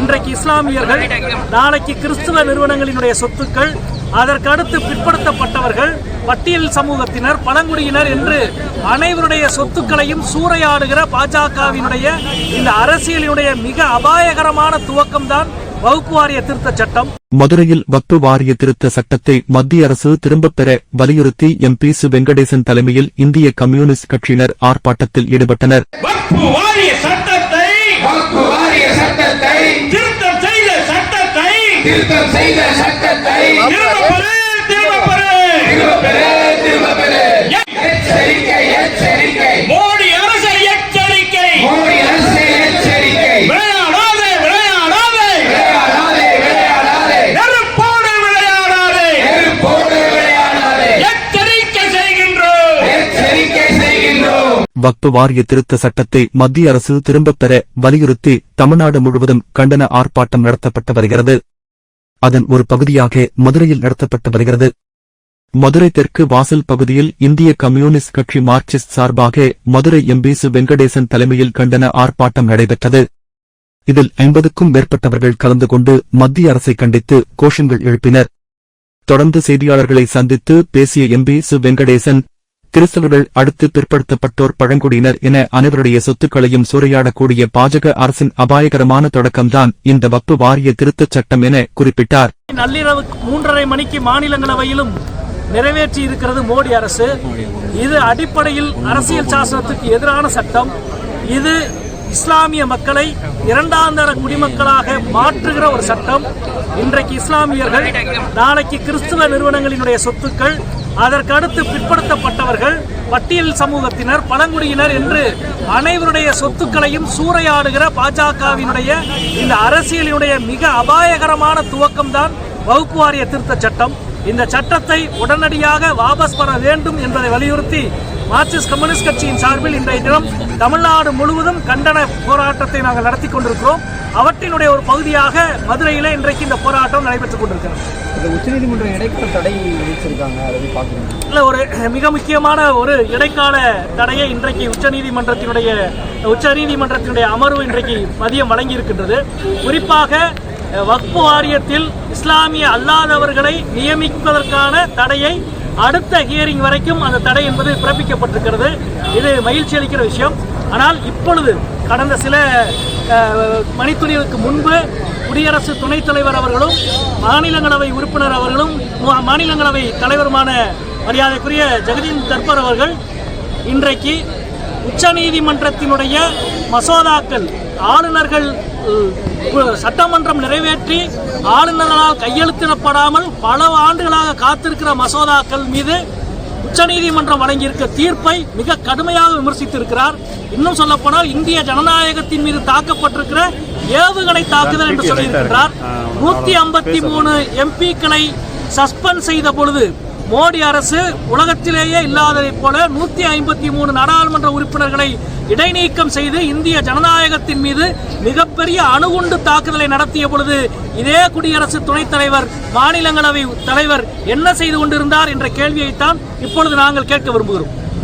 இன்றைக்கு இஸ்லாமியர்கள் நாளைக்கு கிறிஸ்துவ நிறுவனங்களினுடைய சொத்துக்கள் அதற்கு அடுத்து பிற்படுத்தப்பட்டவர்கள் பட்டியல் சமூகத்தினர் பழங்குடியினர் என்று அனைவருடைய சொத்துக்களையும் சூறையாடுகிற பாஜகவினுடைய இந்த அரசியலினுடைய மிக அபாயகரமான துவக்கம்தான் வகுப்பு வாரிய திருத்தச் சட்டம். மதுரையில் வக்பு வாரிய திருத்த சட்டத்தை மத்திய அரசு திரும்பப் பெற வலியுறுத்தி எம்பி சு வெங்கடேசன் தலைமையில் இந்திய கம்யூனிஸ்ட் கட்சியினர் ஆர்ப்பாட்டத்தில் ஈடுபட்டனர். திருத்தம் செய்த சட்டத்தை திரும்ப பெறு திரும்ப பெறு திரும்ப பெறு திரும்ப பெறு எச்சரிக்கை எச்சரிக்கை. மோடி அரசு எச்சரிக்கை. மோடி அரசு எச்சரிக்கை. விளையாடாதே விளையாடாதே. விளையாடாதே விளையாடாதே. நெருப்போடு விளையாடாதே. நெருப்போடு விளையாடாதே. எச்சரிக்கை செய்கின்றோம் எச்சரிக்கை செய்கின்றோம் வக்பு வாரிய திருத்த சட்டத்தை மத்திய அரசு திரும்பப் பெற வலியுறுத்தி தமிழ்நாடு முழுவதும் கண்டன ஆர்ப்பாட்டம் நடத்தப்பட்டு வருகிறது. அதன் ஒரு பகுதியாக மதுரையில் நடத்தப்பட்டு வருகிறது. மதுரை தெற்கு வாசல் பகுதியில் இந்திய கம்யூனிஸ்ட் கட்சி மார்க்சிஸ்ட் சார்பாக மதுரை எம்பி சு வெங்கடேசன் தலைமையில் கண்டன ஆர்ப்பாட்டம் நடைபெற்றது. இதில் ஐம்பதுக்கும் மேற்பட்டவர்கள் கலந்து கொண்டு மத்திய அரசை கண்டித்து கோஷங்கள் எழுப்பினர். தொடர்ந்து செய்தியாளர்களை சந்தித்து பேசிய எம்பி சு வெங்கடேசன் கிறிஸ்தவர்கள் அடுத்து பிற்படுத்தப்பட்டோர் பழங்குடியினர் என அனைவருடைய சொத்துக்களையும் சூறையாடக்கூடிய பாஜக அரசின் அபாயகரமான தொடக்கம்தான் இந்த வப்பு வாரிய திருத்தச் சட்டம் என குறிப்பிட்டார். நள்ளிரவு மூன்றரை மணிக்கு மாநிலங்களவையிலும் நிறைவேற்றி இருக்கிறது மோடி அரசு. இது அடிப்படையில் அரசியல் சாசனத்துக்கு எதிரான சட்டம். இது இஸ்லாமிய மக்களை இரண்டாந்தர குடிமக்களாக மாற்றுகிற ஒரு சட்டம். இன்றைக்கு இஸ்லாமியர்கள் நாளைக்கு கிறிஸ்துவ நிறுவனங்களினுடைய சொத்துக்கள் அதற்கு அடுத்து பிற்படுத்தப்பட்டவர்கள் பட்டியல் சமூகத்தினர் பழங்குடியினர் என்று அனைவருடைய சொத்துக்களையும் சூறையாடுகிற பாஜகவினுடைய இந்த அரசியலினுடைய மிக அபாயகரமான துவக்கம்தான் வகுப்பு வாரிய சட்டம். இந்த சட்டத்தை உடனடியாக வாபஸ் பெற வேண்டும் என்பதை வலியுறுத்தி மார்க்சிஸ்ட் கம்யூனிஸ்ட் கட்சியின் சார்பில் இன்றைய தினம் தமிழ்நாடு முழுவதும் கண்டன போராட்டத்தை நாங்கள் நடத்தி கொண்டிருக்கிறோம். அவற்றினுடைய ஒரு பகுதியாக மதுரையிலே இன்றைக்கு இந்த போராட்டம் நடைபெற்றுக் கொண்டிருக்கிறது. இந்த உச்சநீதிமன்றம் இடைக்கால தடை விதிச்சிருக்காங்க அதை இல்ல ஒரு மிக முக்கியமான ஒரு இடைக்கால தடையை இன்றைக்கு உச்சநீதிமன்றத்தினுடைய உச்சநீதிமன்றத்தினுடைய அமர்வு இன்றைக்கு மதியம் வழங்கி இருக்கின்றது குறிப்பாக அஹ், வக்ஃபு வாரியத்தில் இஸ்லாமிய அல்லாதவர்களை நியமிப்பதற்கான தடையை அடுத்த ஹியரிங் வரைக்கும் அந்த தடை என்பது பிறப்பிக்கப்பட்டிருக்கிறது. இது மகிழ்ச்சி அளிக்கிற விஷயம். ஆனால் இப்பொழுது கடந்த சில அஹ், மணித்துளிகளுக்கு முன்பு குடியரசு துணைத் தலைவர் அவர்களும் மாநிலங்களவை உறுப்பினர் அவர்களும் மாநிலங்களவை தலைவருமான மரியாதைக்குரிய ஜெகதீன் தர்பர் அவர்கள் இன்றைக்கு உச்சநீதிமன்றத்தினுடைய மசோதாக்கள் ஆளுநர்கள் சட்டமன்றம் நிறைவேற்றி ஆளுநர்களால் கையெழுத்திடப்படாமல் பல ஆண்டுகளாக காத்திருக்கிற மசோதாக்கள் மீது உச்சநீதிமன்றம் வழங்கியிருக்க தீர்ப்பை மிக கடுமையாக விமர்சித்திருக்கிறார். இன்னும் சொல்ல போனால் இந்திய ஜனநாயகத்தின் மீது தாக்கப்பட்டிருக்கிற ஏவுகணை தாக்குதல் என்று சொல்லியிருக்கிறார். நூத்தி ஐம்பத்தி மூணு எம்பிக்களை சஸ்பெண்ட் செய்த பொழுது மோடி அரசு உலகத்திலேயே இல்லாததைப் போல நூத்தி ஐம்பத்தி மூணு நாடாளுமன்ற உறுப்பினர்களை இடைநீக்கம் செய்து இந்திய ஜனநாயகத்தின் மீது மிகப்பெரிய அணுகுண்டு தாக்குதலை நடத்திய பொழுது இதே குடியரசு துணைத் தலைவர் மாநிலங்களவை தலைவர் என்ன செய்து கொண்டிருந்தார் என்ற கேள்வியைத்தான் இப்பொழுது நாங்கள் கேட்க விரும்புகிறோம்.